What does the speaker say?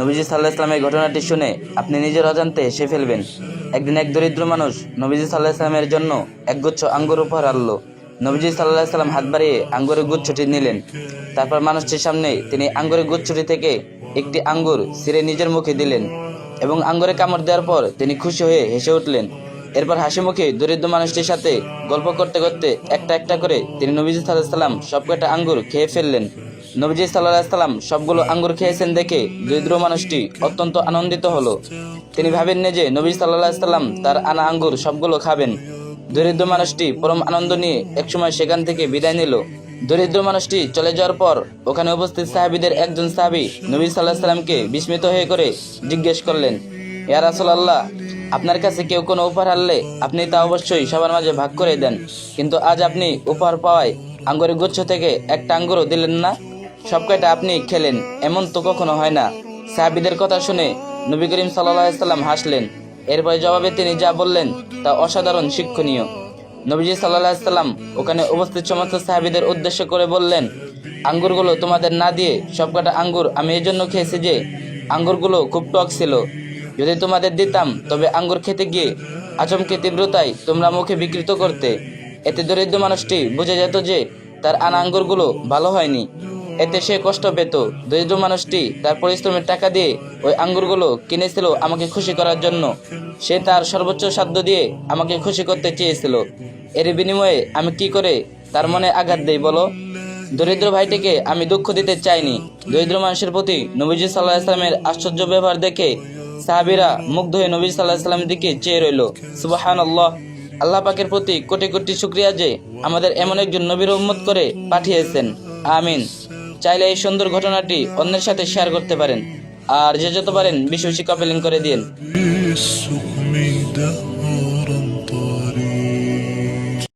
নবীজি সাল্লাহ ইসলামের ঘটনাটি শুনে আপনি নিজের অজান্তে হেসে ফেলবেন। একদিন এক দরিদ্র মানুষ নবীজি সাল্লাহ ইসলামের জন্য একগুচ্ছ আঙ্গুর উপহার আনলো। নবীজি সাল্লাহ ইসলাম হাত বাড়িয়ে আঙ্গুরের গুচ্ছটি নিলেন। তারপর মানুষটির সামনে তিনি আঙ্গুরের গুচ্ছটি থেকে একটি আঙ্গুর ছিঁড়ে নিজের মুখে দিলেন এবং আঙ্গুরে কামড় দেওয়ার পর তিনি খুশি হয়ে হেসে উঠলেন। এরপর হাসি মুখে দরিদ্র মানুষটির সাথে গল্প করতে করতে একটা একটা করে তিনি নবীজি সাল্লাহ সাল্লাম সব কটা আঙ্গুর খেয়ে ফেললেন। নবীজি সাল্লাহ সাল্লাম সবগুলো আঙ্গুর খেয়েছেন দেখে দরিদ্র মানুষটি অত্যন্ত আনন্দিত হলো। তিনি ভাবেননি যে নবী সাল্লাহ সাল্লাম তার আনা আঙ্গুর সবগুলো খাবেন। দরিদ্র মানুষটি পরম আনন্দ নিয়ে একসময় সেখান থেকে বিদায় নিল। দরিদ্র মানুষটি চলে যাওয়ার পর ওখানে উপস্থিত সাহাবিদের একজন সাহাবি নবী সাল্লাহ সাল্লামকে বিস্মিত হয়ে করে জিজ্ঞেস করলেন, ইয়া রাসূলুল্লাহ, আপনার কাছে কেউ কোনো উপহার হারলে আপনি তা অবশ্যই সবার মাঝে ভাগ করে দেন। কিন্তু আজ আপনি উপহার পাওয়ায় আঙ্গুরের গুচ্ছ থেকে একটা আঙ্গুরও দিলেন না। সব কয়টা আপনি খেলেন? এমন তো কখনো হয় না। সাহাবিদের কথা শুনে নবী করিম সাল্লাম হাসলেন। এরপরে জবাবে তিনি যা বললেন, তা অসাধারণ শিক্ষণীয়। নবীজি সাল্লাহ সাল্লাম ওখানে উপস্থিত সমস্ত সাহাবিদের উদ্দেশ্য করে বললেন, আঙ্গুরগুলো তোমাদের না দিয়ে সবকটা আঙ্গুর আমি এই জন্য খেয়েছি যে আঙ্গুরগুলো খুব টক ছিল। যদি তোমাদের দিতাম, তবে আঙ্গুর খেতে গিয়ে আচমকে তীব্রতায় তোমরা মুখে বিকৃত করতে। এতে দরিদ্র মানুষটি বুঝে যেত যে তার আনা আঙ্গুরগুলো ভালো হয়নি। এতে সে কষ্ট পেত। দরিদ্র মানুষটি তার পরিশ্রমের টাকা দিয়ে ওই আঙ্গুরগুলো কিনেছিল আমাকে খুশি করার জন্য। সে তার সর্বোচ্চ সাধ্য দিয়ে আমাকে খুশি করতে চেয়েছিল। এর বিনিময়ে আমি কি করে তার মনে আঘাত দেই বলো? দরিদ্র ভাইটিকে আমি দুঃখ দিতে চাইনি। দরিদ্র মানুষের প্রতি নবীজি সাল্লাহ ইসলামের আশ্চর্য ব্যবহার দেখে সাহাবিরা মুগ্ধ হয়ে নবী সাল্লাহ ইসলামের দিকে চেয়ে রইল। সুবাহান আল্লাহ পাকের প্রতি কোটি কোটি শুক্রিয়া যে আমাদের এমন একজন নবীর উম্মত করে পাঠিয়েছেন। আমিন। চাইলে এই সুন্দর ঘটনাটি অন্যের সাথে শেয়ার করতে পারেন। আর যে যত পারেন, বেশি বেশি করে দিন